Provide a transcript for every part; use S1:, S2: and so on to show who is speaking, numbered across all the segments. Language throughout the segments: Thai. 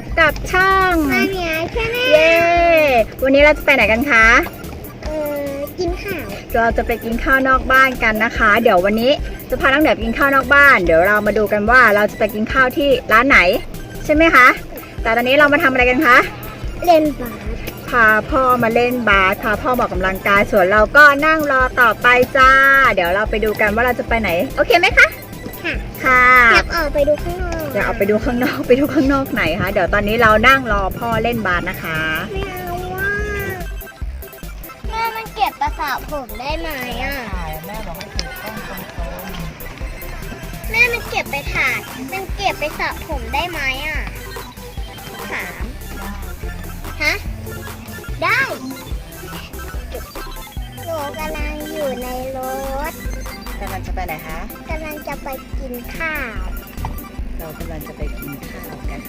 S1: บกับช่อง
S2: มาเหนียใช่ไหม
S1: เย้วันนี้เราจะไปไหนกันคะ
S2: เออกินข้าว
S1: เราจะไปกินข้าวนอกบ้านกันนะคะ เดี๋ยววันนี้จะพาน้องเดี๋ยวกินข้าวนอกบ้าน เดี๋ยวเรามาดูกันว่าเราจะไปกินข้าวที่ร้านไหน ใช่ไหมคะ แต่ตอนนี้เรามาทำอะไรกันคะ
S2: เล่นบาส
S1: พาพ่อมาเล่นบาสพาพ่อมาออกกำลังกายส่วนเราก็นั่งรอต่อไปจ้า เดี๋ยวเราไปดูกันว่าเราจะไปไหน โอเคไหมคะ
S2: ค่ะ
S1: ค่ะ
S2: อยากออกไปดูข้างนอก
S1: เดี๋ยวเอาไปดูข้างนอกไปดูข้างนอกไหนคะเดี๋ยวตอนนี้เรานั่งรอพ่อเล่นบาสนะคะ
S2: ไม่เอาว่าแม่มันเก็บประสาทผมได้ไหมอะ
S1: แม่บอกให้ถือกล้องตรง
S2: แม่มันเก็บไปถ่ายมันเก็บไปสระผมได้ไหมอะถามฮะได้หนูกำลังอยู่ในรถ
S1: ๆ กำลังจะไปไหนคะ
S2: กำลังจะไปกินข้าว
S1: เรากำลังจะไปกินข้าวกัน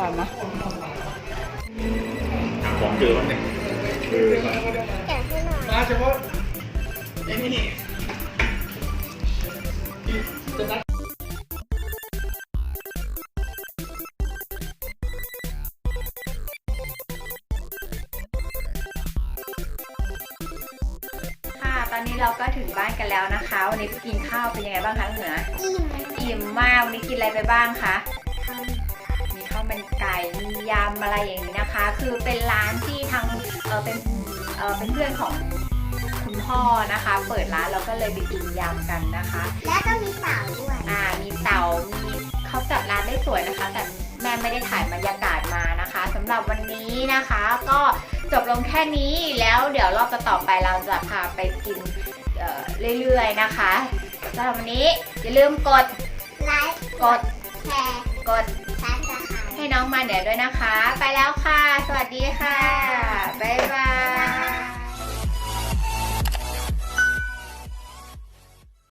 S1: ร่อยไหม
S3: ของเจอบ้างเนี่ย
S2: แกะให้หน่อย
S3: มาเฉพาะไอ้นี่
S1: ค่ะตอนนี้เราก็ถึงบ้านกันแล้วนะคะ วันนี้กินข้าวเป็นยังไงบ้างคะเหนือ
S2: อิ่ม
S1: อิ่มมาก วันนี้กินอะไรไปบ้างคะาวมันไก่มียำอะไรอย่างนี้นะคะ คือเป็นร้านที่ทางเออเป็นเออเป็นเพื่อนของคุณพ่อนะคะ เปิดร้านเราก็เลยไปกินยำกันนะคะ
S2: แล้วก็มีเต่าด้วย
S1: อ่ามีเต่ามีเขาจัดร้านได้สวยนะคะ แต่แม่ไม่ได้ถ่ายบรรยากาศมานะคะสำหรับวันนี้นะคะ ก็จบลงแค่นี้แล้วเดี๋ยวรอบต่อๆไปเราจะพาไปกินเอ่อเรื่อยๆนะคะสำหรับวันนี้อย่าลืมกด
S2: ไลค์
S1: กด
S2: แชร์
S1: กด น้องมาเดี๋ยวด้วยนะคะ ไปแล้วค่ะ สวัสดีค่ะ